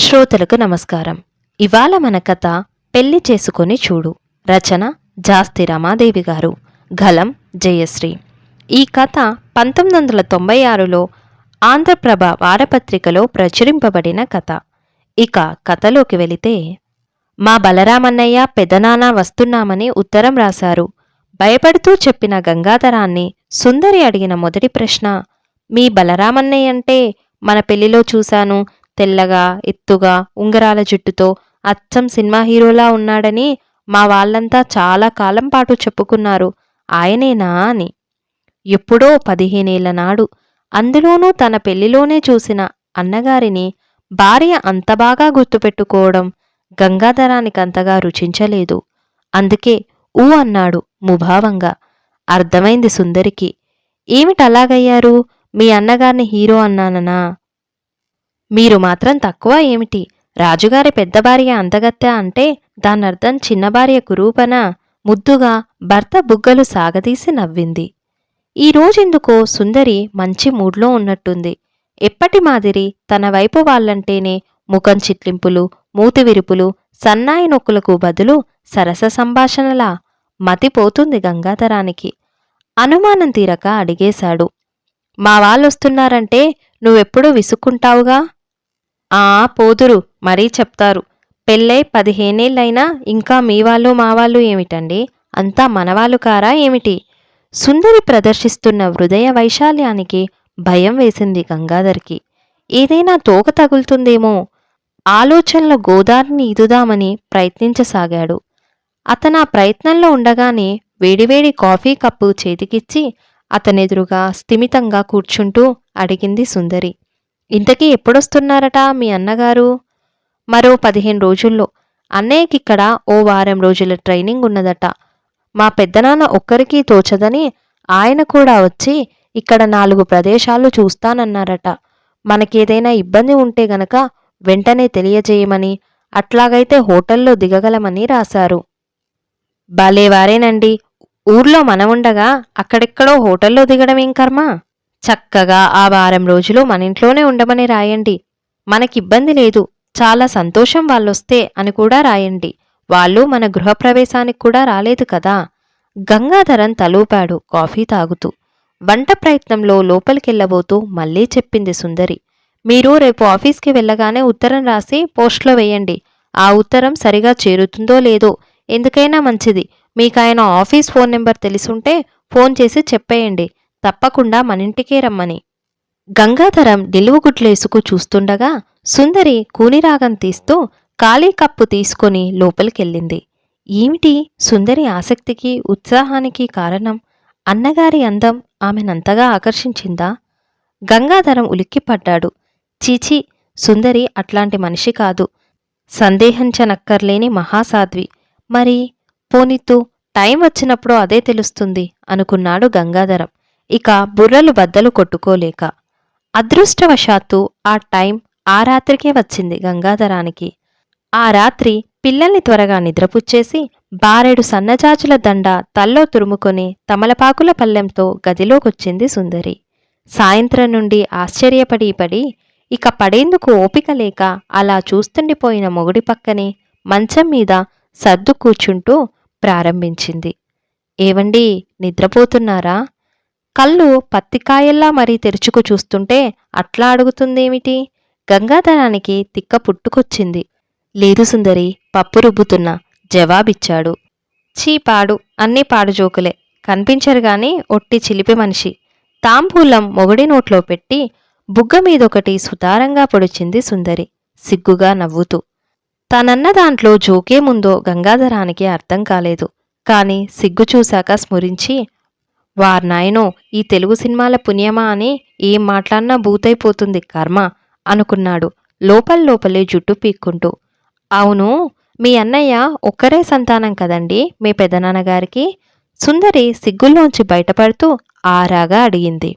శ్రోతలకు నమస్కారం. ఇవాళ మన కథ పెళ్ళి చేసుకొని చూడు. రచన జాస్తి రమాదేవి గారు. గలం జయశ్రీ. ఈ కథ పంతొమ్మిది వందల తొంభై ఆరులో ఆంధ్రప్రభ వారపత్రికలో ప్రచురింపబడిన కథ. ఇక కథలోకి వెళితే మా బలరామన్నయ్య పెదనాన్న వస్తున్నామని ఉత్తరం రాశారు. భయపడుతూ చెప్పిన గంగాధరాన్ని సుందరి అడిగిన మొదటి ప్రశ్న మీ బలరామన్నయ్య అంటే మన పెళ్ళిలో చూశాను తెల్లగా ఎత్తుగా ఉంగరాల జుట్టుతో అచ్చం సినిమా హీరోలా ఉన్నాడని మా వాళ్ళంతా చాలా కాలం పాటు చెప్పుకున్నారు. ఆయనేనా అని. ఎప్పుడో పదిహేనేళ్ళ నాడు అందులోనూ తన పెళ్ళిలోనే చూసిన అన్నగారిని భార్య అంత బాగా గుర్తుపెట్టుకోవడం గంగాధరానికంతగా రుచించలేదు. అందుకే ఊ అన్నాడు ముభావంగా. అర్థమైంది సుందరికి. ఏమిటలాగయ్యారు? మీ అన్నగారిని హీరో అన్నాననా? మీరు మాత్రం తక్కువ ఏమిటి? రాజుగారి పెద్ద భార్య అందగత్తె అంటే దానర్థం చిన్న భార్య కురూపన? ముద్దుగా భర్త బుగ్గలు సాగదీసి నవ్వింది. ఈ రోజెందుకో సుందరి మంచి మూడ్లో ఉన్నట్టుంది. ఎప్పటి మాదిరి తన వైపు వాళ్ళంటేనే ముఖం చిట్లింపులు మూతి విరుపులు సన్నాయి నొక్కులకు బదులు సరస సంభాషణలా మతిపోతుంది గంగాధరానికి. అనుమానం తీరక అడిగేశాడు. మా వాళ్ళొస్తున్నారంటే నువ్వెప్పుడూ విసుక్కుంటావుగా? ఆ పోదురు మరీ చెప్తారు. పెళ్ళై పదిహేనేళ్ళైనా ఇంకా మీ వాళ్ళు మా వాళ్ళు ఏమిటండి? అంతా మనవాళ్ళు కారా ఏమిటి? సుందరి ప్రదర్శిస్తున్న హృదయ వైశాల్యానికి భయం వేసింది గంగాధర్కి. ఏదైనా తోక తగులుతుందేమో? ఆలోచనల గోదారిని ఇదుదామని ప్రయత్నించసాగాడు. అతను ఆ ప్రయత్నంలో ఉండగానే వేడివేడి కాఫీ కప్పు చేతికిచ్చి అతనెదురుగా స్థిమితంగా కూర్చుంటూ అడిగింది సుందరి. ఇంతకీ ఎప్పుడొస్తున్నారట మీ అన్నగారు? మరో పదిహేను రోజుల్లో. అన్నయ్యకిక్కడ ఓ వారం రోజుల ట్రైనింగ్ ఉన్నదట. మా పెద్దనాన్న ఒక్కరికీ తోచదని ఆయన కూడా వచ్చి ఇక్కడ నాలుగు ప్రదేశాలు చూస్తానన్నారట. మనకేదైనా ఇబ్బంది ఉంటే గనక వెంటనే తెలియజేయమని అట్లాగైతే హోటల్లో దిగగలమని రాశారు. భలేవారేనండి. ఊర్లో మనముండగా అక్కడెక్కడో హోటల్లో దిగడం ఏం కర్మ? చక్కగా ఆ వారం రోజులు మన ఇంట్లోనే ఉండమని రాయండి. మనకిబ్బంది లేదు. చాలా సంతోషం వాళ్ళొస్తే అని కూడా రాయండి. వాళ్ళు మన గృహప్రవేశానికి కూడా రాలేదు కదా. గంగాధరన్ తలూపాడు కాఫీ తాగుతూ. వంట ప్రయత్నంలో లోపలికెళ్ళబోతూ మళ్ళీ చెప్పింది సుందరి. మీరు రేపు ఆఫీస్కి వెళ్ళగానే ఉత్తరం రాసి పోస్ట్లో వేయండి. ఆ ఉత్తరం సరిగా చేరుతుందో లేదో ఎందుకైనా మంచిది. మీకాయన ఆఫీస్ ఫోన్ నెంబర్ తెలిసుంటే ఫోన్ చేసి చెప్పేయండి. తప్పకుండా మనింటికే రమ్మని. గంగాధరం నిలువుగుడ్లేసుకు చూస్తుండగా సుందరి కూనిరాగం తీస్తూ ఖాళీ కప్పు తీసుకొని లోపలికెళ్ళింది. ఏమిటి? సుందరి ఆసక్తికి ఉత్సాహానికి కారణం? అన్నగారి అందం ఆమెనంతగా ఆకర్షించిందా? గంగాధరం ఉలిక్కిపడ్డాడు. చీచి సుందరి అట్లాంటి మనిషి కాదు. సందేహించనక్కర్లేని మహాసాధ్వి. మరి పోనిత్తు టైం వచ్చినప్పుడు అదే తెలుస్తుంది అనుకున్నాడు గంగాధరం. ఇక బుర్రలు బద్దలు కొట్టుకోలేక. అదృష్టవశాత్తు ఆ టైం ఆ రాత్రికే వచ్చింది గంగాధరానికి. ఆ రాత్రి పిల్లల్ని త్వరగా నిద్రపుచ్చేసి బారెడు సన్నజాజుల దండ తల్లో తురుముకొని తమలపాకుల పల్లెంతో గదిలోకొచ్చింది సుందరి. సాయంత్రం నుండి ఆశ్చర్యపడి పడి ఇక పడేందుకు ఓపిక లేక అలా చూస్తుండిపోయిన మొగుడి పక్కనే మంచం మీద సర్దు కూర్చుంటూ ప్రారంభించింది. ఏవండి నిద్రపోతున్నారా? కళ్ళు పత్తికాయల్లా మరీ తెరుచుకు చూస్తుంటే అట్లా అడుగుతుందేమిటి? గంగాధరానికి తిక్క పుట్టుకొచ్చింది. లేదు సుందరి పప్పు రుబ్బుతున్నా జవాబిచ్చాడు. చీ పాడు అన్నీ పాడు జోకులే. కనిపించరు గాని ఒట్టి చిలిపి మనిషి. తాంబూలం మొగుడి నోట్లో పెట్టి బుగ్గ మీదొకటి సుతారంగా పొడిచింది సుందరి. సిగ్గుగా నవ్వుతూ. తనన్న దాంట్లో జోకేముందో గంగాధరానికి అర్థం కాలేదు. కాని సిగ్గు చూశాక స్మురించి వార్నాయనో ఈ తెలుగు సినిమాల పుణ్యమా అని ఏం మాట్లాడినా బూతైపోతుంది కర్మ అనుకున్నాడు. లోపల లోపలే జుట్టు పీక్కుంటూ. అవును మీ అన్నయ్య ఒక్కరే సంతానం కదండి మీ పెదనాన్నగారికి? సుందరి సిగ్గుల్లోంచి బయటపడుతూ ఆరాగా అడిగింది.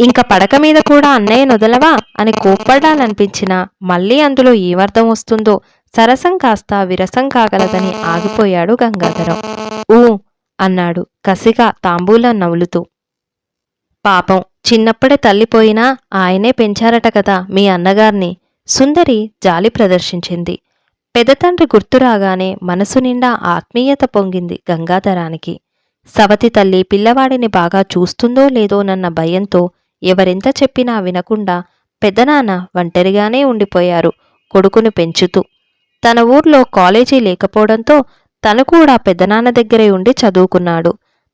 ఇంక పడక మీద కూడా అన్నయ్య నొదలవా అని కోప్పడాలనిపించినా మళ్ళీ అందులో ఏమర్థం వస్తుందో సరసం కాస్త విరసం కాగలదని ఆగిపోయాడు గంగాధరం. ఊ అన్నాడు కసిగా తాంబూలం నవ్వులుతూ పాపం చిన్నప్పుడే తల్లిపోయినా ఆయనే పెంచారట కదా మీ అన్నగారిని. సుందరి జాలి ప్రదర్శించింది. పెదతండ్రి గుర్తురాగానే మనసు నిండా ఆత్మీయత పొంగింది గంగాధరానికి. సవతి తల్లి పిల్లవాడిని బాగా చూస్తుందో లేదోనన్న భయంతో ఎవరెంత చెప్పినా వినకుండా పెదనాన్న ఒంటరిగానే ఉండిపోయారు కొడుకును పెంచుతూ. తన ఊర్లో కాలేజీ లేకపోవడంతో తను కూడా పెద్దనాన్న దగ్గరే ఉండి చదువుకున్నాడు.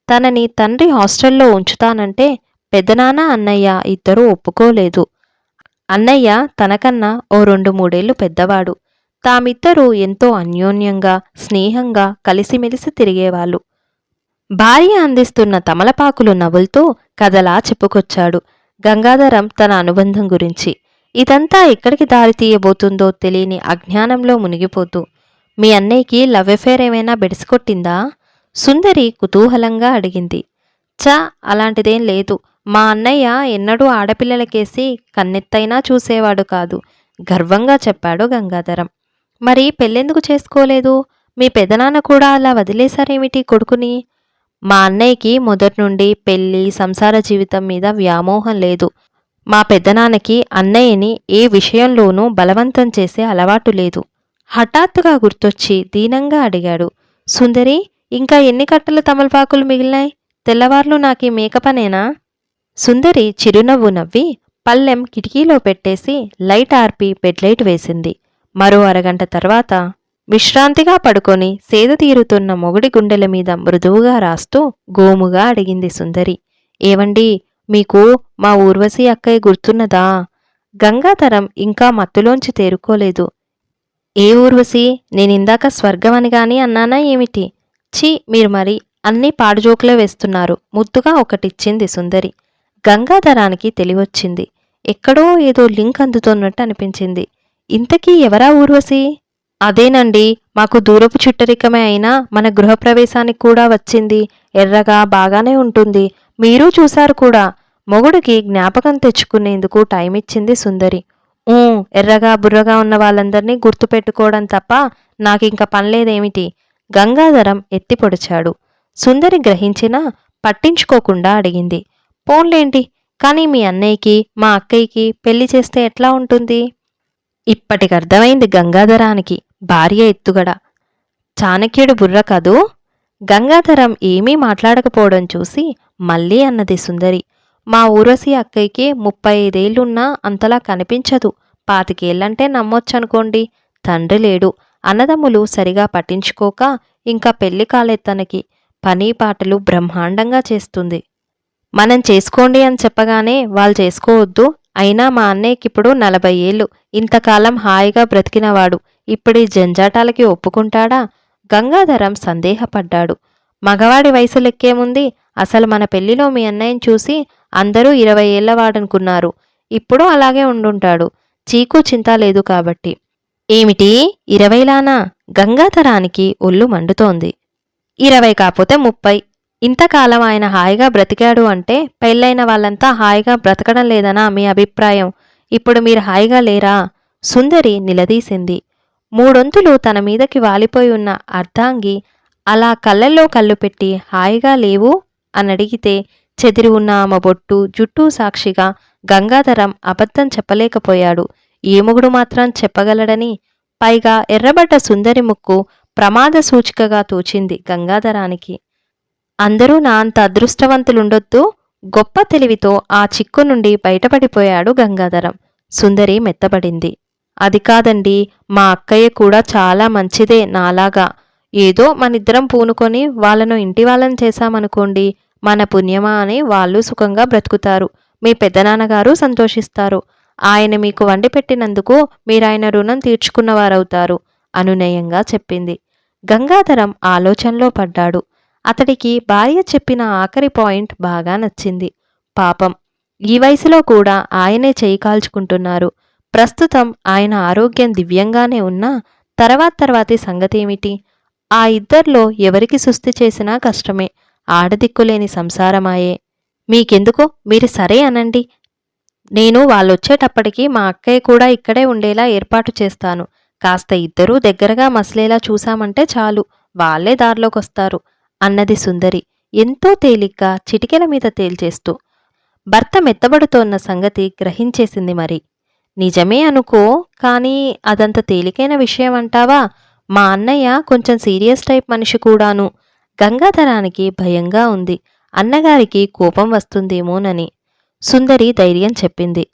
తనని తండ్రి హాస్టల్లో ఉంచుతానంటే పెద్దనాన్న అన్నయ్య ఇద్దరూ ఒప్పుకోలేదు. అన్నయ్య తనకన్నా ఓ రెండు మూడేళ్ళు పెద్దవాడు. తామిద్దరూ ఎంతో అన్యోన్యంగా స్నేహంగా కలిసిమెలిసి తిరిగేవాళ్ళు. భార్య అందిస్తున్న తమలపాకులు నవ్వులతో కథలా చెప్పుకొచ్చాడు గంగాధరం తన అనుబంధం గురించి. ఇదంతా ఎక్కడికి దారి తీయబోతుందో తెలియని అజ్ఞానంలో మునిగిపోతూ మీ అన్నయ్యకి లవ్ ఎఫేర్ ఏమైనా బెడిసికొట్టిందా సుందరి కుతూహలంగా అడిగింది. చా అలాంటిదేం లేదు. మా అన్నయ్య ఎన్నడూ ఆడపిల్లలకేసి కన్నెత్తైనా చూసేవాడు కాదు. గర్వంగా చెప్పాడు గంగాధరం. మరి పెళ్ళెందుకు చేసుకోలేదు? మీ పెదనాన్న కూడా అలా వదిలేశారేమిటి కొడుకుని? మా అన్నయ్యకి మొదటి నుండి పెళ్ళి సంసార జీవితం మీద వ్యామోహం లేదు. మా పెద్దనాన్నకి అన్నయ్యని ఏ విషయంలోనూ బలవంతం చేసే అలవాటు లేదు. హఠాత్తుగా గుర్తొచ్చి దీనంగా అడిగాడు సుందరి ఇంకా ఎన్ని కట్టలు తమలపాకులు మిగిలినాయి? తెల్లవార్లు నాకీ మేకపనేనా? సుందరి చిరునవ్వు నవ్వి పల్లెం కిటికీలో పెట్టేసి లైట్ ఆర్పి బెడ్లైట్ వేసింది. మరో అరగంట తర్వాత విశ్రాంతిగా పడుకొని సేద తీరుతున్న మొగుడి గుండెల మీద మృదువుగా రాస్తూ గోముగా అడిగింది సుందరి. ఏవండి మీకు మా ఊర్వశి అక్కయ్య గుర్తున్నదా? గంగాధరం ఇంకా మత్తులోంచి తేరుకోలేదు. ఏ ఊర్వశి నేనిందాక స్వర్గం అని గాని అన్నానా ఏమిటి? ఛీ మీరు మరి అన్నీ పాడుజోకులే వేస్తున్నారు. ముద్దుగా ఒకటిచ్చింది సుందరి. గంగాధరానికి తెలివొచ్చింది. ఎక్కడో ఏదో లింక్ అందుతోన్నట్టు అనిపించింది. ఇంతకీ ఎవరా ఊర్వశి అదేనండి మాకు దూరపు చుట్టరికమే అయినా మన గృహప్రవేశానికి కూడా వచ్చింది. ఎర్రగా బాగానే ఉంటుంది. మీరు చూశారు కూడా. మొగుడికి జ్ఞాపకం తెచ్చుకునేందుకు టైం ఇచ్చింది సుందరి. ఎర్రగా బుర్రగా ఉన్న వాళ్ళందరినీ గుర్తుపెట్టుకోవడం తప్ప నాకింక పనిలేదేమిటి? గంగాధరం ఎత్తి పొడిచాడు. సుందరి గ్రహించినా పట్టించుకోకుండా అడిగింది. పోన్లేంటి? కానీ మీ అన్నయ్యకి మా అక్కయ్యకి పెళ్ళి చేస్తే ఎట్లా ఉంటుంది? ఇప్పటికర్థమైంది గంగాధరానికి భార్య ఎత్తుగడ. చాణక్యుడు బుర్ర కదూ? గంగాధరం ఏమీ మాట్లాడకపోవడం చూసి మళ్ళీ అన్నది సుందరి. మా ఊరసి అక్కయ్యకి ముప్పై ఐదేళ్ళున్నా అంతలా కనిపించదు. పాతికేళ్ళంటే నమ్మొచ్చనుకోండి. తండ్రి లేడు. అన్నదమ్ములు సరిగా పట్టించుకోక ఇంకా పెళ్ళి కాలేదు తనకి పని పాటలు బ్రహ్మాండంగా చేస్తుంది. మనం చేసుకోండి అని చెప్పగానే వాళ్ళు చేసుకోవద్దు. అయినా మా అన్నయ్యకిప్పుడు నలభై ఏళ్ళు ఇంతకాలం హాయిగా బ్రతికినవాడు. ఇప్పుడీ జంజాటాలకి ఒప్పుకుంటాడా? గంగాధరం సందేహపడ్డాడు. మగవాడి వయసు లెక్కేముంది అసలు మన పెళ్ళిలో మీ అన్నయ్యని చూసి అందరూ ఇరవై ఏళ్ళవాడనుకున్నారు ఇప్పుడు అలాగే ఉండుంటాడు. చీకు చింత లేదు కాబట్టి. ఏమిటి? ఇరవైలానా? గంగాధరానికి ఒళ్ళు మండుతోంది. ఇరవై కాకపోతే ముప్పై. ఇంతకాలం ఆయన హాయిగా బ్రతికాడు అంటే పెళ్ళైన వాళ్ళంతా హాయిగా బ్రతకడం లేదనా మీ అభిప్రాయం? ఇప్పుడు మీరు హాయిగా లేరా? సుందరి నిలదీసింది. మూడొంతులు తన మీదకి వాలిపోయి ఉన్న అర్ధాంగి అలా కళ్ళల్లో కళ్ళు పెట్టి హాయిగా లేవు? అని అడిగితే చెదిరి ఉన్న ఆమె బొట్టు జుట్టు సాక్షిగా గంగాధరం అబద్ధం చెప్పలేకపోయాడు. ఏముగుడు మాత్రం చెప్పగలడని? పైగా ఎర్రబడ్డ సుందరి ముక్కు ప్రమాద సూచికగా తోచింది గంగాధరానికి. అందరూ నా అంత అదృష్టవంతులుండొద్దు. గొప్ప తెలివితో ఆ చిక్కు నుండి బయటపడిపోయాడు గంగాధరం. సుందరి మెత్తబడింది. అది కాదండి మా అక్కయ్య కూడా చాలా మంచిదే నాలాగా. ఏదో మనిద్దరం పూనుకొని వాళ్ళను ఇంటి వాళ్ళని చేశామనుకోండి మన పుణ్యమా అని వాళ్ళు సుఖంగా బ్రతుకుతారు. మీ పెద్దనాన్నగారు సంతోషిస్తారు. ఆయన మీకు వండి పెట్టినందుకు మీరాయన రుణం తీర్చుకున్నవారవుతారు అనునయంగా చెప్పింది. గంగాధరం ఆలోచనలో పడ్డాడు. అతడికి భార్య చెప్పిన ఆఖరి పాయింట్ బాగా నచ్చింది. పాపం. ఈ వయసులో కూడా ఆయనే చేయి కాల్చుకుంటున్నారు. ప్రస్తుతం ఆయన ఆరోగ్యం దివ్యంగానే ఉన్నా తర్వాత తర్వాతి సంగతేమిటి? ఆ ఇద్దర్లో ఎవరికి సుస్థి చేసినా కష్టమే. ఆడదిక్కులేని సంసారమాయే. మీకెందుకో? మీరు సరే అనండి. నేను వాళ్ళొచ్చేటప్పటికి మా అక్కయ్య కూడా ఇక్కడే ఉండేలా ఏర్పాటు చేస్తాను. కాస్త ఇద్దరూ దగ్గరగా మసలేలా చూశామంటే చాలు. వాళ్ళే దారిలోకొస్తారు. అన్నది సుందరి. ఎంతో తేలిగ్గా చిటికెల మీద తేల్చేస్తూ. భర్త మెత్తబడుతోన్న సంగతి గ్రహించేసింది మరి. నిజమే అనుకో కానీ అదంత తేలికైన విషయం అంటావా మా అన్నయ్య కొంచెం సీరియస్ టైప్ మనిషి కూడాను. గంగాధరానికి భయంగా ఉంది. అన్నగారికి కోపం వస్తుందేమోనని సుందరి ధైర్యం చెప్పింది.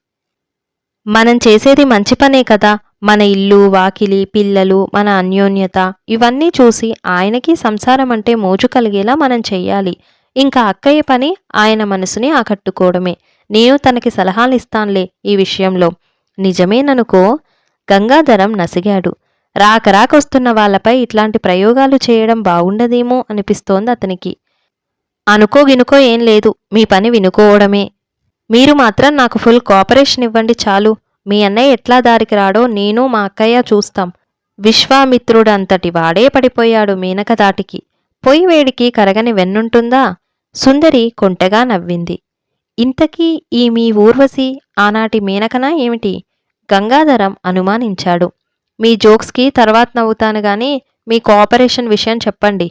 మనం చేసేది మంచి పనే కదా. మన ఇల్లు వాకిలి పిల్లలు మన అన్యోన్యత ఇవన్నీ చూసి ఆయనకి సంసారం అంటే మోజు కలిగేలా మనం చెయ్యాలి. ఇంకా అక్కయ్య పని ఆయన మనసుని ఆకట్టుకోవడమే. నేను తనకి సలహాలు ఇస్తానులే ఈ విషయంలో. నిజమేననుకో గంగాధరం నసిగాడు. రాక రాక వస్తున్న వాళ్ళపై ఇట్లాంటి ప్రయోగాలు చేయడం బాగుండదేమో అనిపిస్తోంది అతనికి. అనుకో గినుకో ఏం లేదు మీ పని వినుకోవడమే. మీరు మాత్రం నాకు ఫుల్ కోఆపరేషన్ ఇవ్వండి చాలు. మీ అన్నయ్య ఎట్లా దారికి రాడో నేను మా అక్కయ్య చూస్తాం. విశ్వామిత్రుడంతటి వాడే పడిపోయాడు మీనక దాటికి. పొయ్యి వేడికి కరగని వెన్నుంటుందా? సుందరి కొంటగా నవ్వింది. ఇంతకీ ఈ మీ ఊర్వశి ఆనాటి మీనకనా ఏమిటి? గంగాధరం అనుమానించాడు. మీ జోక్స్కి తర్వాత నవ్వుతాను కానీ మీ కోఆపరేషన్ విషయం చెప్పండి.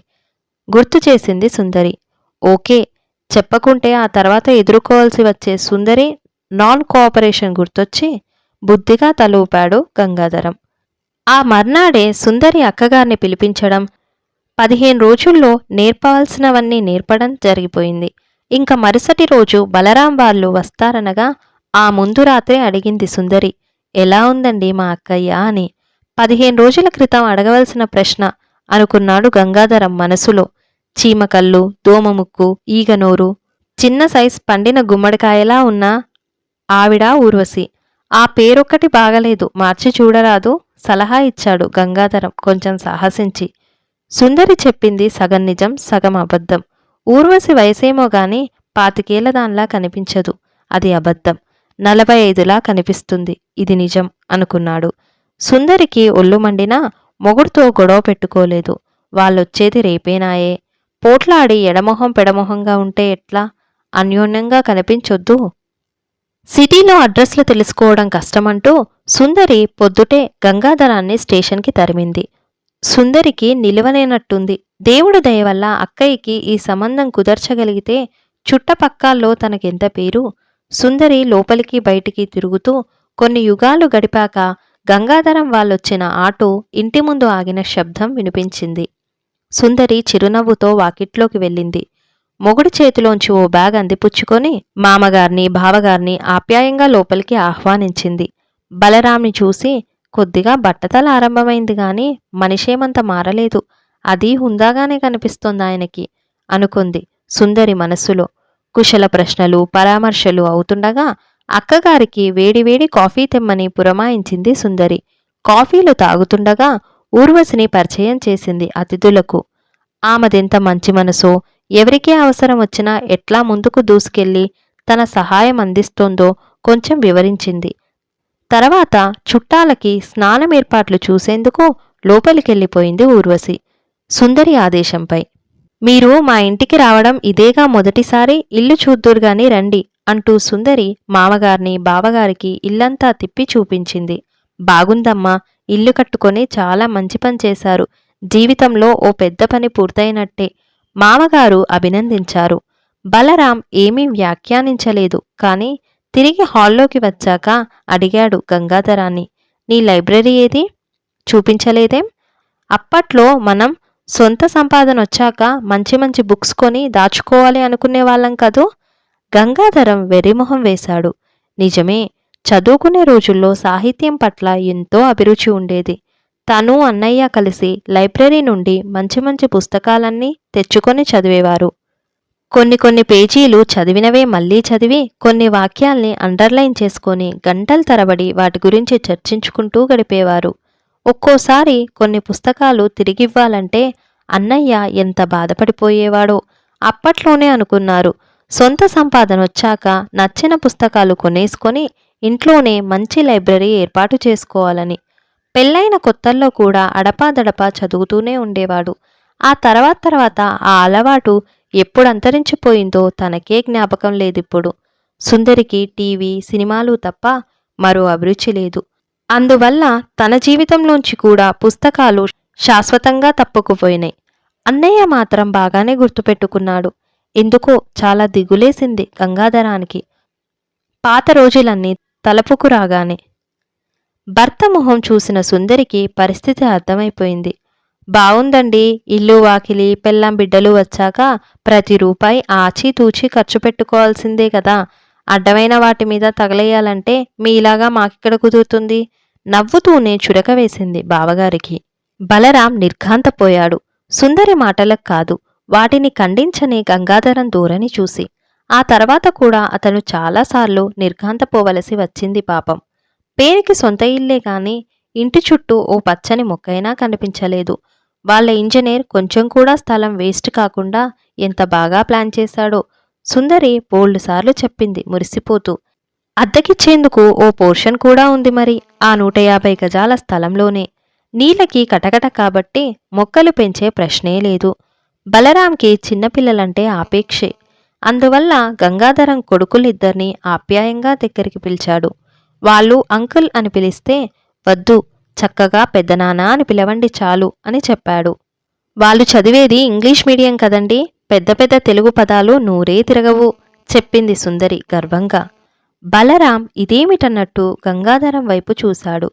గుర్తు చేసింది సుందరి. ఓకే చెప్పకుంటే ఆ తర్వాత ఎదుర్కోవాల్సి వచ్చే సుందరి నాన్ కోఆపరేషన్ గుర్తొచ్చి బుద్ధిగా తలూపాడు గంగాధరం. ఆ మర్నాడే సుందరి అక్కగారిని పిలిపించడం పదిహేను రోజుల్లో నేర్పాల్సినవన్నీ నేర్పడం జరిగిపోయింది. ఇంక మరుసటి రోజు బలరాం వాళ్ళు వస్తారనగా ఆ ముందు రాత్రే అడిగింది సుందరి ఎలా ఉందండి మా అక్కయ్య? అని. పదిహేను రోజుల క్రితం అడగవలసిన ప్రశ్న అనుకున్నాడు గంగాధరం మనసులో. చీమకల్లు దోమముక్కు ఈగనోరు. చిన్న సైజ్ పండిన గుమ్మడికాయలా ఉన్న ఆవిడ ఊర్వశి. ఆ పేరొక్కటి బాగలేదు. మార్చి చూడరాదు సలహా ఇచ్చాడు గంగాధరం కొంచెం సాహసించి. సుందరి చెప్పింది సగం నిజం సగం అబద్ధం. ఊర్వశి వయసేమో గాని పాతికేళ్ళ దానిలా కనిపించదు. అది అబద్ధం. నలభై ఐదులా కనిపిస్తుంది. ఇది నిజం అనుకున్నాడు. సుందరికి ఒళ్ళు మండినా మొగుడుతో గొడవ పెట్టుకోలేదు. వాళ్ళొచ్చేది రేపేనాయే. పోట్లాడి ఎడమొహం పెడమొహంగా ఉంటే ఎట్లా? అన్యోన్యంగా కనిపించొద్దు. సిటీలో అడ్రస్లు తెలుసుకోవడం కష్టమంటూ సుందరి పొద్దుటే గంగాధరాన్ని స్టేషన్కి తరిమింది. సుందరికి నిలవనేనట్టుంది దేవుడు దయ వల్ల అక్కయ్యకి ఈ సంబంధం కుదర్చగలిగితే చుట్టపక్కాల్లో తనకెంత పేరు? సుందరి లోపలికి బయటికి తిరుగుతూ కొన్ని యుగాలు గడిపాక గంగాధరం వాళ్ళొచ్చిన ఆటో ఇంటి ముందు ఆగిన శబ్దం వినిపించింది. సుందరి చిరునవ్వుతో వాకిట్లోకి వెళ్ళింది. మొగుడి చేతిలోంచి ఓ బ్యాగ్ అందిపుచ్చుకొని మామగారిని బావగారిని ఆప్యాయంగా లోపలికి ఆహ్వానించింది. బలరాంని చూసి కొద్దిగా బట్టతల ఆరంభమైంది గాని మనిషేమంత మారలేదు. అది హుందాగానే కనిపిస్తోంది ఆయనకి అనుకుంది సుందరి మనస్సులో. కుశల ప్రశ్నలు పరామర్శలు అవుతుండగా అక్కగారికి వేడివేడి కాఫీ తెమ్మని పురమాయించింది సుందరి. కాఫీలు తాగుతుండగా ఊర్వశిని పరిచయం చేసింది అతిథులకు. ఆమెదెంత మంచి మనసో ఎవరికే అవసరం వచ్చినా ఎట్లా ముందుకు దూసుకెళ్ళి తన సహాయం అందిస్తోందో కొంచెం వివరించింది. తర్వాత చుట్టాలకి స్నానం ఏర్పాట్లు చూసేందుకు లోపలికెళ్ళిపోయింది ఊర్వశి. సుందరి ఆదేశంపై మీరు మా ఇంటికి రావడం ఇదేగా మొదటిసారి ఇల్లు చూద్దురుగాని రండి అంటూ సుందరి మామగారిని బావగారికి ఇల్లంతా తిప్పి చూపించింది. బాగుందమ్మా ఇల్లు కట్టుకొని చాలా మంచి పని చేశారు. జీవితంలో ఓ పెద్ద పని పూర్తయినట్టే. మామగారు అభినందించారు. బలరాం ఏమీ వ్యాఖ్యానించలేదు కాని తిరిగి హాల్లోకి వచ్చాక అడిగాడు గంగాధరాన్ని నీ లైబ్రరీ ఏది? చూపించలేదేం? అప్పట్లో మనం సొంత సంపాదన వచ్చాక మంచి మంచి బుక్స్ కొని దాచుకోవాలి అనుకునే వాళ్ళం కదూ? గంగాధరం వెర్రిమొహం వేశాడు. నిజమే చదువుకునే రోజుల్లో సాహిత్యం పట్ల ఎంతో అభిరుచి ఉండేది. తను అన్నయ్య కలిసి లైబ్రరీ నుండి మంచి మంచి పుస్తకాలన్నీ తెచ్చుకొని చదివేవారు. కొన్ని కొన్ని పేజీలు చదివినవే మళ్ళీ చదివి కొన్ని వాక్యాల్ని అండర్లైన్ చేసుకొని గంటల తరబడి వాటి గురించి చర్చించుకుంటూ గడిపేవారు. ఒక్కోసారి కొన్ని పుస్తకాలు తిరిగివ్వాలంటే అన్నయ్య ఎంత బాధపడిపోయేవాడో అప్పట్లోనే అనుకున్నారు. సొంత సంపాదన వచ్చాక నచ్చిన పుస్తకాలు కొనేసుకొని ఇంట్లోనే మంచి లైబ్రరీ ఏర్పాటు చేసుకోవాలని. పెళ్ళైన కొత్తల్లో కూడా అడపాదడపా చదువుతూనే ఉండేవాడు. ఆ తర్వాత తర్వాత ఆ అలవాటు ఎప్పుడు అంతరించిపోయిందో తనకే జ్ఞాపకం లేదిప్పుడు. సుందరికి టీవీ సినిమాలు తప్ప మరో అభిరుచి లేదు. అందువల్ల తన జీవితంలోంచి కూడా పుస్తకాలు శాశ్వతంగా తప్పుకుపోయినాయి. అన్నయ్య మాత్రం బాగానే గుర్తుపెట్టుకున్నాడు. ఎందుకో చాలా దిగులేసింది గంగాధరానికి. పాత రోజులన్నీ తలపుకు రాగానే భర్త మొహం చూసిన సుందరికి పరిస్థితి అర్థమైపోయింది. బావుందండి ఇల్లు వాకిలి పెళ్ళం బిడ్డలు వచ్చాక ప్రతి రూపాయి ఆచితూచి ఖర్చు పెట్టుకోవాల్సిందే కదా. అడ్డమైన వాటి మీద తగలేయాలంటే మీలాగా మాకిక్కడ కుదురుతుంది? నవ్వుతూనే చురక వేసింది బావగారికి. బలరాం నిర్ఘాంతపోయాడు. సుందరి మాటలకు కాదు వాటిని ఖండించని గంగాధరం దూరని చూసి ఆ తర్వాత కూడా అతను చాలాసార్లు నిర్ఘాంతపోవలసి వచ్చింది పాపం. పేరుకి సొంత ఇల్లే గాని ఇంటి చుట్టూ ఓ పచ్చని మొక్కైనా కనిపించలేదు. వాళ్ళ ఇంజనీర్ కొంచెం కూడా స్థలం వేస్ట్ కాకుండా ఎంత బాగా ప్లాన్ చేశాడో సుందరి బోల్డ్ సార్లు చెప్పింది మురిసిపోతూ అద్దెకిచ్చేందుకు ఓ పోర్షన్ కూడా ఉంది మరి. ఆ నూట యాభై గజాల స్థలంలోనే. నీళ్ళకి కటకట కాబట్టి మొక్కలు పెంచే ప్రశ్నే లేదు. బలరాంకి చిన్నపిల్లలంటే ఆపేక్షే. అందువల్ల గంగాధరం కొడుకులిద్దరినీ ఆప్యాయంగా దగ్గరికి పిలిచాడు. వాళ్ళు అంకుల్ అని పిలిస్తే వద్దు చక్కగా పెద్దనాన్న అని పిలవండి చాలు అని చెప్పాడు. వాళ్ళు చదివేది ఇంగ్లీష్ మీడియం కదండి పెద్ద పెద్ద తెలుగు పదాలు నూరే తిరగవు చెప్పింది సుందరి గర్వంగా. బలరాం ఇదేమిటన్నట్టు గంగాధరం వైపు చూశాడు.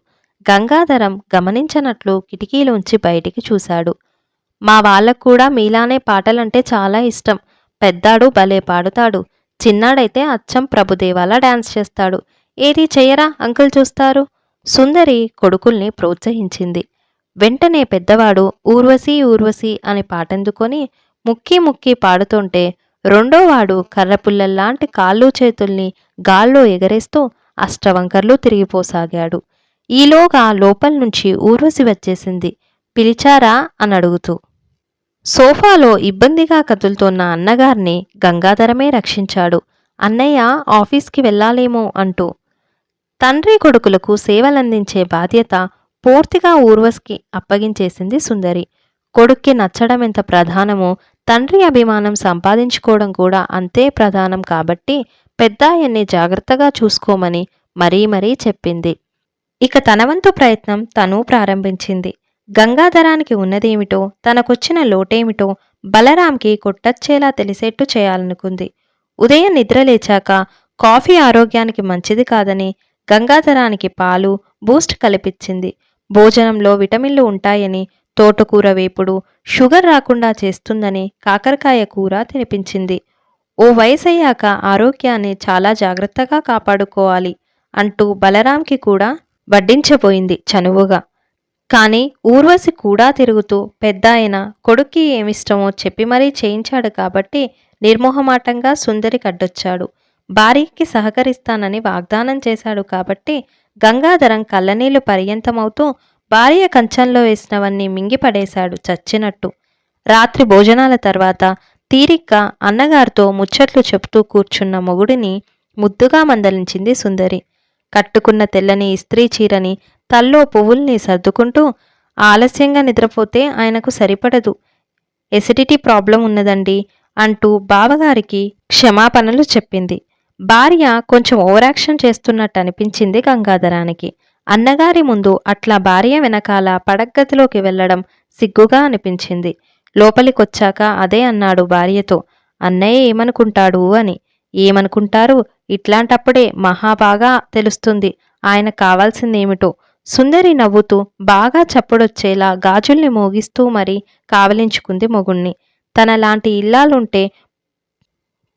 గంగాధరం గమనించనట్లు కిటికీలోంచి బయటికి చూశాడు. మా వాళ్ళకు కూడా మీలానే పాటలంటే చాలా ఇష్టం. పెద్దాడు భలే పాడుతాడు. చిన్నాడైతే అచ్చం ప్రభుదేవాలా డాన్స్ చేస్తాడు. ఏది చెయ్యరా అంకుల్ చూస్తారు? సుందరి కొడుకుల్ని ప్రోత్సహించింది. వెంటనే పెద్దవాడు ఊర్వశి ఊర్వశి అని పాటెందుకొని ముక్కి ముక్కి పాడుతుంటే రెండోవాడు కర్రపుల్లల్లాంటి కాళ్ళు చేతుల్ని గాల్లో ఎగరేస్తూ అష్టవంకర్లు తిరిగిపోసాగాడు. ఈలోగా లోపల నుంచి ఊర్వశి వచ్చేసింది. పిలిచారా? అని అడుగుతూ సోఫాలో ఇబ్బందిగా కదులుతోన్న అన్నగారిని గంగాధరమే రక్షించాడు. అన్నయ్య ఆఫీస్కి వెళ్ళాలేమో అంటూ. తండ్రి కొడుకులకు సేవలందించే బాధ్యత పూర్తిగా ఊర్వస్కి అప్పగించేసింది సుందరి. కొడుక్కి నచ్చడం ఎంత ప్రధానమో తండ్రి అభిమానం సంపాదించుకోవడం కూడా అంతే ప్రధానం కాబట్టి పెద్దాయన్ని జాగ్రత్తగా చూసుకోమని మరీ మరీ చెప్పింది. ఇక తన వంతు ప్రయత్నం తను ప్రారంభించింది. గంగాధరానికి ఉన్నదేమిటో తనకొచ్చిన లోటేమిటో బలరాంకి కొట్టచ్చేలా తెలిసేట్టు చేయాలనుకుంది. ఉదయం నిద్రలేచాక కాఫీ ఆరోగ్యానికి మంచిది కాదని గంగాధరానికి పాలు బూస్ట్ కలిపించింది భోజనంలో విటమిన్లు ఉంటాయని తోటకూర వేపుడు షుగర్ రాకుండా చేస్తుందని కాకరకాయ కూర తినిపించింది. ఓ వయసయ్యాక ఆరోగ్యాన్ని చాలా జాగ్రత్తగా కాపాడుకోవాలి అంటూ బలరాంకి కూడా వడ్డించబోయింది చనువుగా. కానీ ఊర్వశి కూడా తిరుగుతూ పెద్ద ఆయన కొడుక్కి ఏమిష్టమో చెప్పి మరీ చేయించాడు కాబట్టి నిర్మోహమాటంగా సుందరి కడ్డొచ్చాడు. భార్యకి సహకరిస్తానని వాగ్దానం చేశాడు కాబట్టి గంగాధరం కళ్ళనీళ్ళు పర్యంతమవుతూ భార్య కంచంలో వేసినవన్నీ మింగిపడేశాడు చచ్చినట్టు. రాత్రి భోజనాల తర్వాత తీరిగ్గా అన్నగారితో ముచ్చట్లు చెప్తూ కూర్చున్న మొగుడిని ముద్దుగా మందలించింది సుందరి. కట్టుకున్న తెల్లని ఇస్త్రీ చీరని తల్లో పువ్వుల్ని సర్దుకుంటూ ఆలస్యంగా నిద్రపోతే ఆయనకు సరిపడదు. ఎసిడిటీ ప్రాబ్లం ఉన్నదండి అంటూ బావగారికి క్షమాపణలు చెప్పింది. భార్య కొంచెం ఓవరాక్షన్ చేస్తున్నట్టు అనిపించింది గంగాధరానికి. అన్నగారి ముందు అట్లా భార్య వెనకాల పడగ్గతిలోకి వెళ్ళడం సిగ్గుగా అనిపించింది. లోపలికొచ్చాక అదే అన్నాడు భార్యతో. అన్నయ్య ఏమనుకుంటాడు? అని. ఏమనుకుంటారు? ఇట్లాంటప్పుడే మహాబాగా తెలుస్తుంది. ఆయన కావాల్సిందేమిటో. సుందరి నవ్వుతూ బాగా చప్పుడొచ్చేలా గాజుల్ని మోగిస్తూ మరీ కావలించుకుంది మొగుణ్ణి. తనలాంటి ఇల్లాలుంటే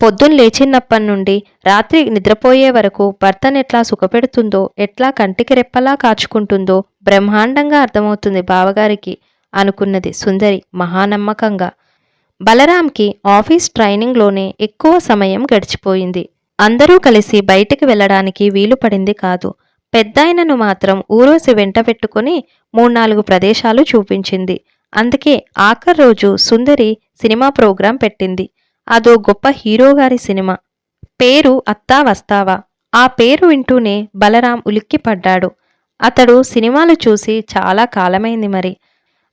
పొద్దున్న లేచినప్పటి నుండి రాత్రి నిద్రపోయే వరకు భర్తనెట్లా సుఖపెడుతుందో ఎట్లా కంటికి రెప్పలా కాచుకుంటుందో బ్రహ్మాండంగా అర్థమవుతుంది బావగారికి అనుకున్నది సుందరి మహానమ్మకంగా. బలరాంకి ఆఫీస్ ట్రైనింగ్లోనే ఎక్కువ సమయం గడిచిపోయింది. అందరూ కలిసి బయటికి వెళ్ళడానికి వీలు పడింది కాదు. పెద్దాయనను మాత్రం ఊరోసి వెంట పెట్టుకుని మూడు నాలుగు ప్రదేశాలు చూపించింది. అందుకే ఆఖరి రోజు సుందరి సినిమా ప్రోగ్రాం పెట్టింది. అదో గొప్ప హీరో గారి సినిమా. పేరు అత్తా వస్తావా? ఆ పేరు వింటూనే బలరాం ఉలిక్కిపడ్డాడు. అతడు సినిమాలు చూసి చాలా కాలమైంది మరి.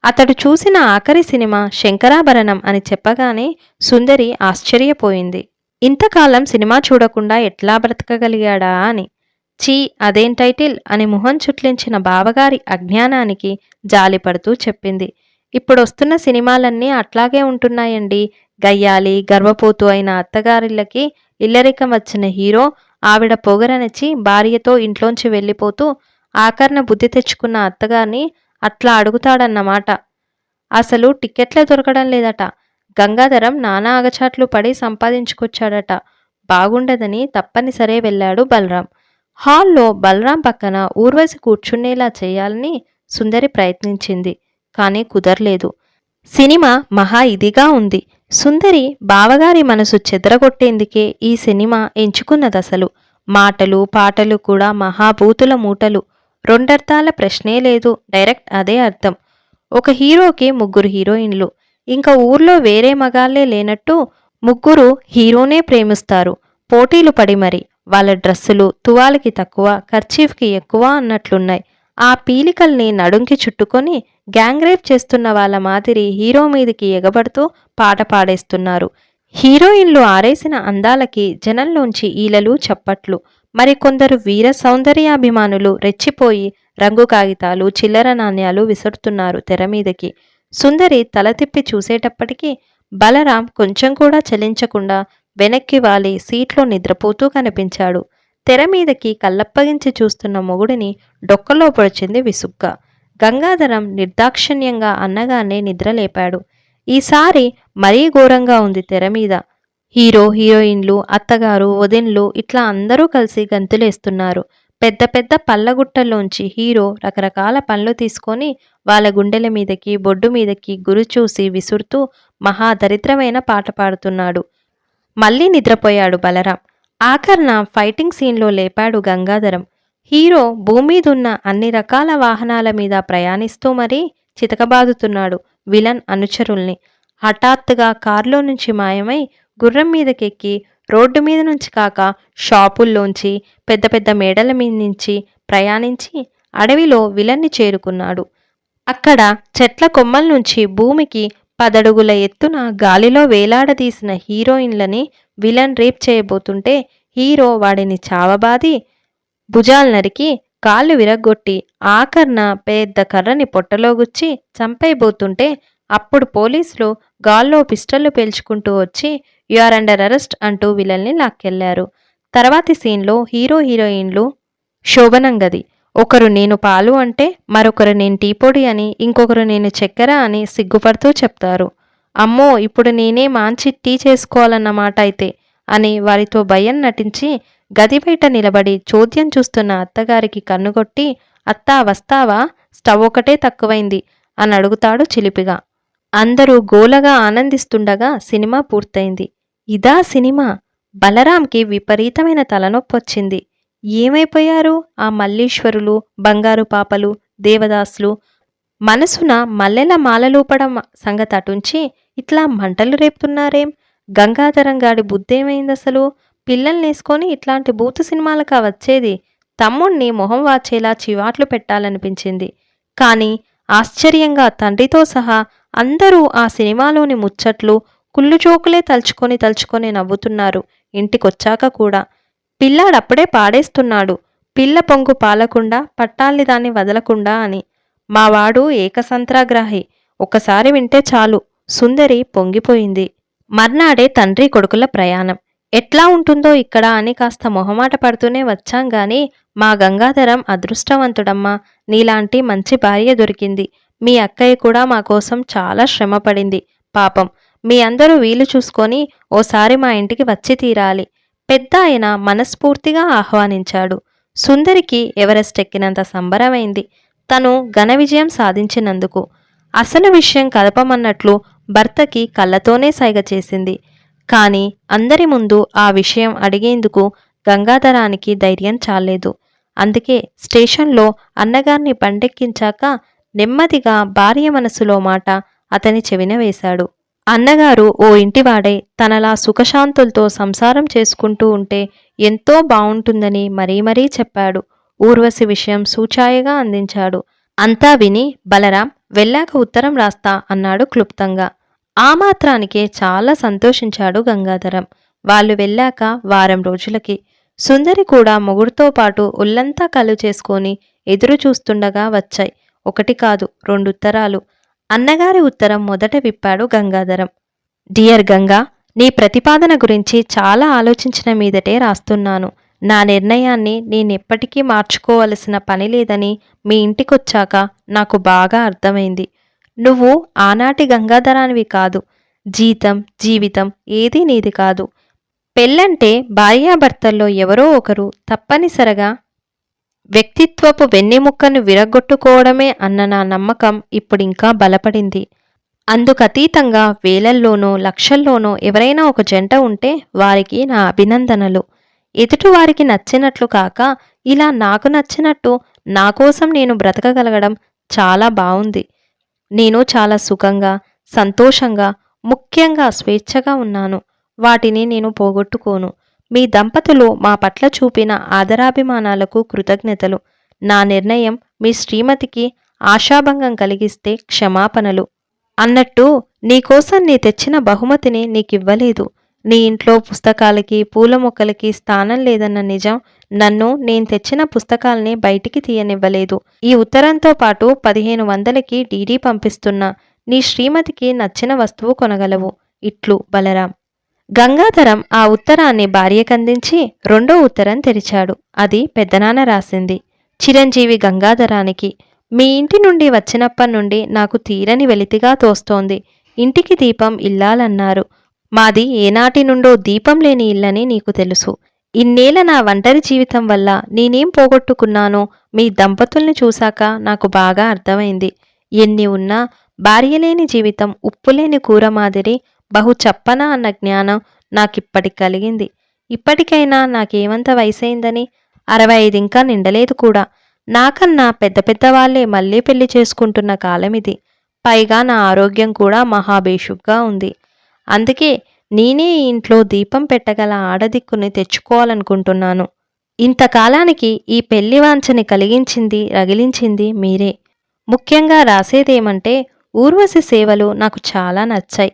అతడు చూసిన ఆఖరి సినిమా శంకరాభరణం అని చెప్పగానే సుందరి ఆశ్చర్యపోయింది. ఇంతకాలం సినిమా చూడకుండా ఎట్లా బ్రతకగలిగాడా అని. చీ అదేం టైటిల్ అని మొహం చుట్లించిన బావగారి అజ్ఞానానికి జాలిపడుతూ చెప్పింది. ఇప్పుడొస్తున్న సినిమాలన్నీ అట్లాగే ఉంటున్నాయండి. గయ్యాలి గర్వపోతు అయిన అత్తగారిళ్ళకి ఇల్లరికం వచ్చిన హీరో ఆవిడ పొగరనచి భార్యతో ఇంట్లోంచి వెళ్ళిపోతూ ఆకర్ణ బుద్ధి తెచ్చుకున్న అత్తగారిని అట్లా అడుగుతాడన్నమాట. అసలు టిక్కెట్లే దొరకడం లేదట. గంగాధరం నానా అగచాట్లు పడి సంపాదించుకొచ్చాడట. బాగుండదని తప్పనిసరే వెళ్ళాడు బలరాం. హాల్లో బలరాం పక్కన ఊర్వశి కూర్చునేలా చేయాలని సుందరి ప్రయత్నించింది కానీ కుదరలేదు. సినిమా మహా ఇదిగా ఉంది. సుందరి బావగారి మనసు చెదరగొట్టేందుకే ఈ సినిమా ఎంచుకున్నదసలు. మాటలు పాటలు కూడా మహాభూతుల మూటలు. రెండర్థాల ప్రశ్నే లేదు డైరెక్ట్ అదే అర్థం. ఒక హీరోకి ముగ్గురు హీరోయిన్లు. ఇంకా ఊర్లో వేరే మగాళ్ళే లేనట్టు ముగ్గురు హీరోనే ప్రేమిస్తారు. పోటీలు పడి మరి. వాళ్ళ డ్రెస్సులు తువాలకి తక్కువ ఖర్చీఫ్కి ఎక్కువ అన్నట్లున్నాయి. ఆ పీలికల్ని నడుంకి చుట్టుకొని గ్యాంగ్రేప్ చేస్తున్న వాళ్ళ మాదిరి హీరో మీదికి ఎగబడుతూ పాట పాడేస్తున్నారు. హీరోయిన్లు ఆరేసిన అందాలకి జనంలోంచి ఈలలు చప్పట్లు. మరికొందరు వీర సౌందర్యాభిమానులు రెచ్చిపోయి రంగు కాగితాలు చిల్లర నాణ్యాలు విసురుతున్నారు తెర మీదకి. సుందరి తల తిప్పి చూసేటప్పటికీ బలరాం కొంచెం కూడా చలించకుండా వెనక్కి వాలి సీట్లో నిద్రపోతూ కనిపించాడు. తెర మీదకి కళ్ళప్పగించి చూస్తున్న మొగుడిని డొక్కలో పొడిచింది విసుగ్గా. గంగాధరం నిర్దాక్షిణ్యంగా అన్నగానే నిద్రలేపాడు. ఈసారి మరీ ఘోరంగా ఉంది తెర మీద. హీరో హీరోయిన్లు అత్తగారు వదిన్లు ఇట్లా అందరూ కలిసి గంతులేస్తున్నారు. పెద్ద పెద్ద పళ్ళగుట్టల్లోంచి హీరో రకరకాల పనులు తీసుకొని వాళ్ళ గుండెల మీదకి బొడ్డు మీదకి గురి చూసి విసురుతూ మహా దరిద్రమైన పాట పాడుతున్నాడు. మళ్ళీ నిద్రపోయాడు బలరాం. ఆఖర్న ఫైటింగ్ సీన్లో లేపాడు గంగాధరం. హీరో భూమీదున్న అన్ని రకాల వాహనాల మీద ప్రయాణిస్తూ మరీ చితకబాదుతున్నాడు విలన్ అనుచరుల్ని. హఠాత్తుగా కారులో నుంచి మాయమై గుర్రం మీదకెక్కి రోడ్డు మీద నుంచి కాక షాపుల్లోంచి పెద్ద పెద్ద మేడల మీద నుంచి ప్రయాణించి అడవిలో విలన్ని చేరుకున్నాడు. అక్కడ చెట్ల కొమ్మల నుంచి భూమికి పదడుగుల ఎత్తున గాలిలో వేలాడదీసిన హీరోయిన్లని విలన్ రేప్ చేయబోతుంటే హీరో వాడిని చావబాది భుజాలు నరికి కాళ్ళు విరగ్గొట్టి ఆకర్న పెద్ద కర్రని పొట్టలో గుచ్చి చంపైబోతుంటే అప్పుడు పోలీసులు గాల్లో పిస్టళ్ళు పేల్చుకుంటూ వచ్చి యు ఆర్ అండర్ అరెస్ట్ అంటూ విలన్ని లాక్కెళ్ళారు. తర్వాతి సీన్లో హీరో హీరోయిన్లు శోభనం గది ఒకరు నేను పాలు అంటే మరొకరు నేను టీ పొడి అని ఇంకొకరు నేను చక్కెర అని సిగ్గుపడుతూ చెప్తారు. అమ్మో ఇప్పుడు నేనే మాంచి టీ చేసుకోవాలన్నమాట అయితే అని వారితో భయం నటించి గది బయట నిలబడి చోద్యం చూస్తున్న అత్తగారికి కన్నుగొట్టి అత్తా వస్తావా? స్టవ్ ఒకటే తక్కువైంది అని అడుగుతాడు చిలిపిగా. అందరూ గోలగా ఆనందిస్తుండగా సినిమా పూర్తయింది. ఇదా సినిమా? బలరాంకి విపరీతమైన తలనొప్పొచ్చింది. ఏమైపోయారు? ఆ మల్లీశ్వరులు బంగారు పాపలు దేవదాసులు మనసున మల్లెల మాలలూపడం సంగతి అటుంచి ఇట్లా మంటలు రేపుతున్నారేం? గంగాధరం గాడి బుద్ధేమైందసలు? పిల్లల్నేసుకొని ఇట్లాంటి బూతు సినిమాలకా వచ్చేది? తమ్ముణ్ణి మొహం వాచేలా చివాట్లు పెట్టాలనిపించింది. కానీ ఆశ్చర్యంగా తండ్రితో సహా అందరూ ఆ సినిమాలోని ముచ్చట్లు కుళ్ళుచోకులే తలుచుకొని తలుచుకొని నవ్వుతున్నారు. ఇంటికొచ్చాక కూడా పిల్లాడప్పుడే పాడేస్తున్నాడు. పిల్ల పొంగు పాలకుండా పట్టాల్ని దాన్ని వదలకుండా అని. మావాడు ఏకసంత్రాగ్రాహి. ఒకసారి వింటే చాలు. సుందరి పొంగిపోయింది. మర్నాడే తండ్రి కొడుకుల ప్రయాణం. ఎట్లా ఉంటుందో ఇక్కడ అని కాస్త మొహమాట పడుతూనే వచ్చాం గాని మా గంగాధరం అదృష్టవంతుడమ్మా. నీలాంటి మంచి భార్య దొరికింది. మీ అక్కయ్య కూడా మా కోసం చాలా శ్రమపడింది. పాపం. మీ అందరూ వీలు చూసుకొని ఓసారి మా ఇంటికి వచ్చి తీరాలి. పెద్ద ఆయన మనస్ఫూర్తిగా ఆహ్వానించాడు. సుందరికి ఎవరెస్ట్ ఎక్కినంత సంబరమైంది. తను ఘన విజయం సాధించినందుకు. అసలు విషయం కదపమన్నట్లు భర్తకి కళ్ళతోనే సైగ చేసింది. కానీ అందరి ముందు ఆ విషయం అడిగేందుకు గంగాధరానికి ధైర్యం చాలేదు అందుకే స్టేషన్లో అన్నగారిని పండెక్కించాక నెమ్మదిగా భార్య మనసులో మాట అతని చెవిన వేశాడు. అన్నగారు ఓ ఇంటివాడే తనలా సుఖశాంతులతో సంసారం చేసుకుంటూ ఉంటే ఎంతో బావుంటుందని మరీ మరీ చెప్పాడు. ఊర్వశి విషయం సూచాయగా అందించాడు. అంతా విని బలరాం వెళ్ళాక ఉత్తరం రాస్తా అన్నాడు క్లుప్తంగా. ఆ మాత్రానికే చాలా సంతోషించాడు గంగాధరం. వాళ్ళు వెళ్ళాక వారం రోజులకి. సుందరి కూడా మొగుడుతో పాటు ఒళ్ళంతా కళ్ళు చేసుకొని ఎదురు చూస్తుండగా వచ్చాయి. ఒకటి కాదు రెండు ఉత్తరాలు. అన్నగారి ఉత్తరం మొదట విప్పాడు గంగాధరం. డియర్ గంగా నీ ప్రతిపాదన గురించి చాలా ఆలోచించిన మీదటే రాస్తున్నాను. నా నిర్ణయాన్ని నేనెప్పటికీ మార్చుకోవలసిన పని లేదని మీ ఇంటికొచ్చాక నాకు బాగా అర్థమైంది. నువ్వు ఆనాటి గంగాధరానివి కాదు. జీతం జీవితం ఏదీ నీది కాదు. పెళ్ళంటే భార్యాభర్తల్లో ఎవరో ఒకరు తప్పనిసరిగా వ్యక్తిత్వపు వెన్నెముక్కను విరగొట్టుకోవడమే అన్న నా నమ్మకం ఇప్పుడింకా బలపడింది. అందుకతీతంగా వేలల్లోనో లక్షల్లోనో ఎవరైనా ఒక జంట ఉంటే వారికి నా అభినందనలు. ఎదుటివారికి నచ్చినట్లు కాక ఇలా నాకు నచ్చినట్టు నా కోసం నేను బ్రతకగలగడం చాలా బాగుంది నేను చాలా సుఖంగా సంతోషంగా ముఖ్యంగా స్వేచ్ఛగా ఉన్నాను. వాటిని నేను పోగొట్టుకోను. మీ దంపతులు మా పట్ల చూపిన ఆదరాభిమానాలకు కృతజ్ఞతలు. నా నిర్ణయం మీ శ్రీమతికి ఆశాభంగం కలిగిస్తే క్షమాపణలు. అన్నట్టు నీకోసం నీ తెచ్చిన బహుమతిని నీకివ్వలేదు. నీ ఇంట్లో పుస్తకాలకి పూల మొక్కలకి స్థానం లేదన్న నిజం నన్ను నేను తెచ్చిన పుస్తకాల్ని బయటికి తీయనివ్వలేదు. ఈ ఉత్తరంతో పాటు పదిహేను వందలకి డీడీ పంపిస్తున్నా. నీ శ్రీమతికి నచ్చిన వస్తువు కొనగలవు. ఇట్లు బలరాం. గంగాధరం ఆ ఉత్తరాన్ని భార్యకందించి రెండో ఉత్తరం తెరిచాడు. అది పెద్దనాన్న రాసింది. చిరంజీవి గంగాధరానికి మీ ఇంటి నుండి వచ్చినప్పటి నుండి నాకు తీరని వెలితిగా తోస్తోంది. ఇంటికి దీపం ఇల్లాలన్నారు. మాది ఏనాటి నుండో దీపం లేని ఇల్లని నీకు తెలుసు. ఇన్నేళ్ళ నా ఒంటరి జీవితం వల్ల నేనేం పోగొట్టుకున్నానో మీ దంపతుల్ని చూశాక నాకు బాగా అర్థమైంది. ఎన్ని ఉన్నా భార్యలేని జీవితం ఉప్పులేని కూర మాదిరి బహు చప్పన అన్న జ్ఞానం నాకిప్పటికి కలిగింది. ఇప్పటికైనా నాకేమంత వయసైందని అరవై ఐదు ఇంకా నిండలేదు కూడా. నాకన్నా పెద్ద పెద్ద వాళ్ళే మళ్ళీ పెళ్ళి చేసుకుంటున్న కాలం ఇది పైగా నా ఆరోగ్యం కూడా మహాబేషుగ్గా ఉంది. అందుకే నేనే ఈ ఇంట్లో దీపం పెట్టగల ఆడదిక్కుని తెచ్చుకోవాలనుకుంటున్నాను. ఇంతకాలానికి ఈ పెళ్ళి వాంఛని కలిగించింది రగిలించింది మీరే. ముఖ్యంగా రాసేదేమంటే ఊర్వశి సేవలు నాకు చాలా నచ్చాయి.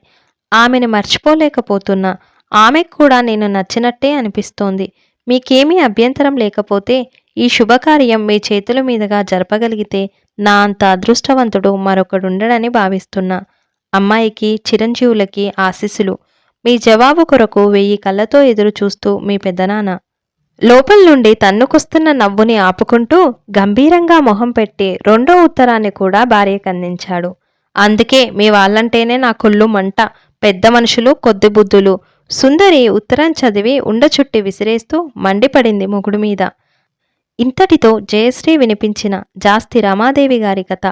ఆమెను మర్చిపోలేకపోతున్నా. ఆమెకు కూడా నేను నచ్చినట్టే అనిపిస్తోంది. మీకేమీ అభ్యంతరం లేకపోతే ఈ శుభకార్యం మీ చేతుల మీదుగా జరపగలిగితే నా అంత అదృష్టవంతుడు మరొకడుండడని భావిస్తున్నా. అమ్మాయికి చిరంజీవులకి ఆశీస్సులు. మీ జవాబు కొరకు వెయ్యి కళ్ళతో ఎదురు చూస్తూ మీ పెద్దనాన్న. లోపల నుండి తన్నుకొస్తున్న నవ్వుని ఆపుకుంటూ గంభీరంగా మొహం పెట్టి రెండో ఉత్తరాన్ని కూడా భార్యకందించాడు అందుకే మీ వాళ్ళంటేనే నా కొల్లు మంట. పెద్ద మనుషులు కొద్ది బుద్ధులు. సుందరి ఉత్తరం చదివి ఉండచుట్టి విసిరేస్తూ మండిపడింది మొగుడు మీద. ఇంతటితో జయశ్రీ వినిపించిన జాస్తి రమాదేవి గారి కథ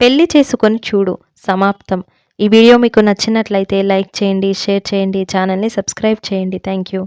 పెళ్ళి చేసుకొని చూడు సమాప్తం. ఈ వీడియో మీకు నచ్చినట్లయితే లైక్ చేయండి షేర్ చేయండి ఛానల్ని సబ్స్క్రైబ్ చేయండి. Thank you.